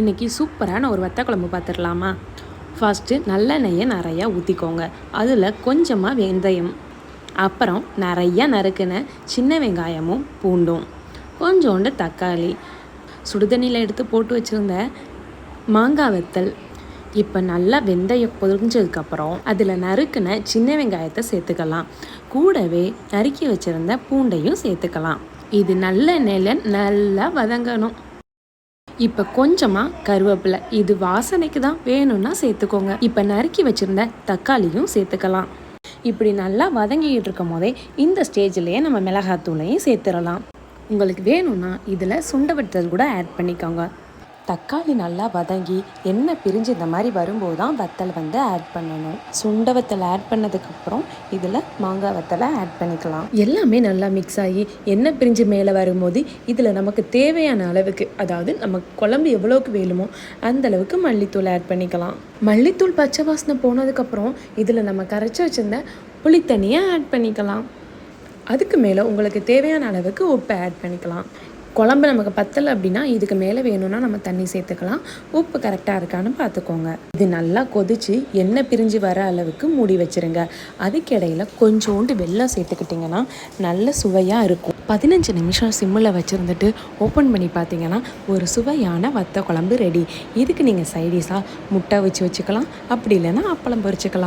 இன்றைக்கி சூப்பரான ஒரு வத்த குழம்பு பார்த்துடலாமா ஃபஸ்ட்டு நல்லெண்ணெயை நிறையா ஊற்றிக்கோங்க அதில் கொஞ்சமாக வெந்தயம் அப்புறம் நிறையா நறுக்கின சின்ன வெங்காயமும் பூண்டும் கொஞ்சோண்டு தக்காளி சுடுதண்ணியில் எடுத்து போட்டு வச்சுருந்த மாங்காய் வத்தல். இப்போ நல்லா வெந்தயம் பொரிஞ்சதுக்கப்புறம் அதில் நறுக்கின சின்ன வெங்காயத்தை சேர்த்துக்கலாம். கூடவே நறுக்கி வச்சுருந்த பூண்டையும் சேர்த்துக்கலாம். இது நல்லெண்ணெயில் நல்லா வதங்கணும். இப்போ கொஞ்சமாக கருவேப்பிலை இது வாசனைக்கு தான் வேணும்னா சேர்த்துக்கோங்க. இப்போ நறுக்கி வச்சுருந்த தக்காளியும் சேர்த்துக்கலாம். இப்படி நல்லா வதங்கிக்கிட்டு இருக்கும் போதே இந்த ஸ்டேஜ்லேயே நம்ம மிளகாத்தூளையும் சேர்த்துடலாம். உங்களுக்கு வேணும்னா இதில் சுண்டவட்டல் கூட ஆட் பண்ணிக்கோங்க. தக்காளி நல்லா வதங்கி எண்ணெய் பிரிஞ்சு இந்த மாதிரி வரும்போது தான் வத்தல் வந்து ஆட் பண்ணணும். சுண்ட வத்தல் ஆட் பண்ணதுக்கப்புறம் இதில் மாங்காய் வத்தலை ஆட் பண்ணிக்கலாம். எல்லாமே நல்லா மிக்ஸ் ஆகி எண்ணெய் பிரிஞ்சு மேலே வரும்போது இதில் நமக்கு தேவையான அளவுக்கு அதாவது நம்ம குழம்பு எவ்வளோக்கு வேணுமோ அந்த அளவுக்கு மல்லித்தூள் ஆட் பண்ணிக்கலாம். மல்லித்தூள் பச்சை வாசனை போனதுக்கப்புறம் இதில் நம்ம கரைச்சி வச்சிருந்த புளித்தண்ணியை ஆட் பண்ணிக்கலாம். அதுக்கு மேலே உங்களுக்கு தேவையான அளவுக்கு உப்பை ஆட் பண்ணிக்கலாம். குழம்பு நமக்கு பத்தலை அப்படின்னா இதுக்கு மேலே வேணும்னா நம்ம தண்ணி சேர்த்துக்கலாம். உப்பு கரெக்டாக இருக்கான்னு பார்த்துக்கோங்க இது நல்லா கொதிச்சு எண்ணெய் பிரிஞ்சு வர அளவுக்கு மூடி வச்சிருங்க. அதுக்கிடையில் கொஞ்சோண்டு வெள்ளம் சேர்த்துக்கிட்டிங்கன்னா நல்ல சுவையாக இருக்கும். பதினஞ்சு நிமிஷம் சிம்மில் வச்சுருந்துட்டு ஓப்பன் பண்ணி பார்த்தீங்கன்னா ஒரு சுவையான வத்த குழம்பு ரெடி இதுக்கு நீங்கள் சைடிஷாக முட்டை வச்சு வச்சுக்கலாம். அப்படி இல்லைன்னா அப்பளம் பொரிச்சுக்கலாம்.